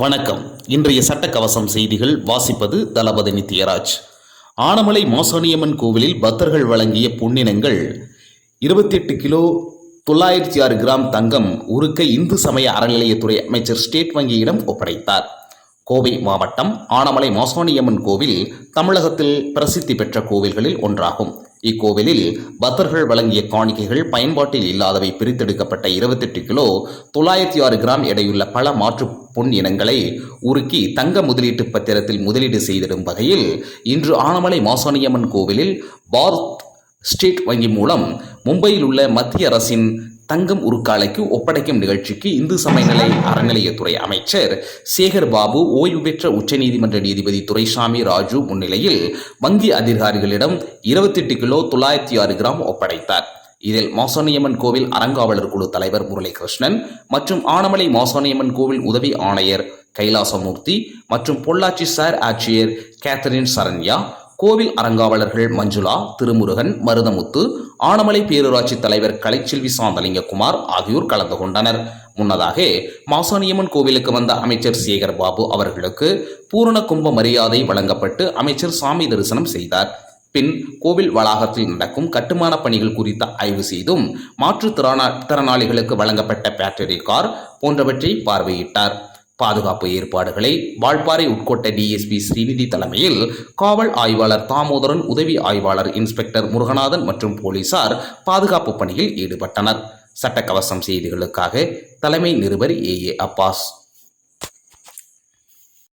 வணக்கம். இன்றைய சட்டக்கவசம் செய்திகள் வாசிப்பது தளபதி நித்யராஜ். ஆனமலை மாசாணியம்மன் கோவிலில் பக்தர்கள் வழங்கிய புண்ணினங்கள் இருபத்தெட்டு கிலோ தொள்ளாயிரத்தி ஆறு கிராம் தங்கம் உருக்க இந்து சமய அறநிலையத்துறை அமைச்சர் ஸ்டேட் வங்கியிடம் ஒப்படைத்தார். கோவை மாவட்டம் ஆனமலை மாசாணியம்மன் கோவில் தமிழகத்தில் பிரசித்தி பெற்ற கோவில்களில் ஒன்றாகும். இக்கோவிலில் பக்தர்கள் வழங்கிய காணிக்கைகள் பயன்பாட்டில் இல்லாதவை பிரித்தெடுக்கப்பட்ட இருபத்தெட்டு கிலோ தொள்ளாயிரத்தி ஆறு கிராம் எடையுள்ள பல மாற்று பொன் இனங்களை உருக்கி தங்க முதலீட்டு பத்திரத்தில் முதலீடு செய்திடும் வகையில் இன்று ஆனமலை மாசாணியம்மன் கோவிலில் பாரத் ஸ்டேட் வங்கி மூலம் மும்பையில் உள்ள மத்திய அரசின் தங்கம் உருக்காலைக்கு ஒப்படைக்கும் நிகழ்ச்சிக்கு இந்து சமயநிலை அறநிலையத்துறை அமைச்சர் சேகர் பாபு ஓய்வு பெற்ற உச்சநீதிமன்ற நீதிபதி துரைசாமி ராஜு முன்னிலையில் வங்கி அதிகாரிகளிடம் இருபத்தெட்டு கிலோ தொள்ளாயிரத்தி ஆறு கிராம் ஒப்படைத்தார். இதில் மாசாணியம்மன் கோவில் அறங்காவலர் குழு தலைவர் முரளிகிருஷ்ணன் மற்றும் ஆனமலை மாசாணியம்மன் கோவில் உதவி ஆணையர் கைலாசமூர்த்தி மற்றும் பொள்ளாச்சி சார் ஆட்சியர் கேத்தரின் சரண்யா கோவில் அறங்காவலர்கள் மஞ்சுளா திருமுருகன் மருதமுத்து ஆனமலை பேரூராட்சி தலைவர் கலைச்செல்வி சாந்தலிங்ககுமார் ஆகியோர் கலந்து கொண்டனர். முன்னதாக மாசாணியம்மன் கோவிலுக்கு வந்த அமைச்சர் சேகர் பாபு அவர்களுக்கு பூரண கும்ப மரியாதை வழங்கப்பட்டு அமைச்சர் சாமி தரிசனம் செய்தார். பின் கோவில் வளாகத்தில் நடக்கும் கட்டுமான பணிகள் குறித்த ஆய்வு செய்தும் மாற்றுத்திறனாளிகளுக்கு வழங்கப்பட்ட பேட்டரி கார் போன்றவற்றை பார்வையிட்டார். பாதுகாப்பு ஏற்பாடுகளை வால்பாறை உட்கொட்ட டிஎஸ்பி ஸ்ரீநிதி தலைமையில் காவல் ஆய்வாளர் தாமோதரன் உதவி ஆய்வாளர் இன்ஸ்பெக்டர் முருகநாதன் மற்றும் போலீசார் பாதுகாப்பு பணியில் ஈடுபட்டனர். சட்டக்கவசம் செய்திகளுக்காக தலைமை நிருபர் ஏ ஏ அப்பாஸ்.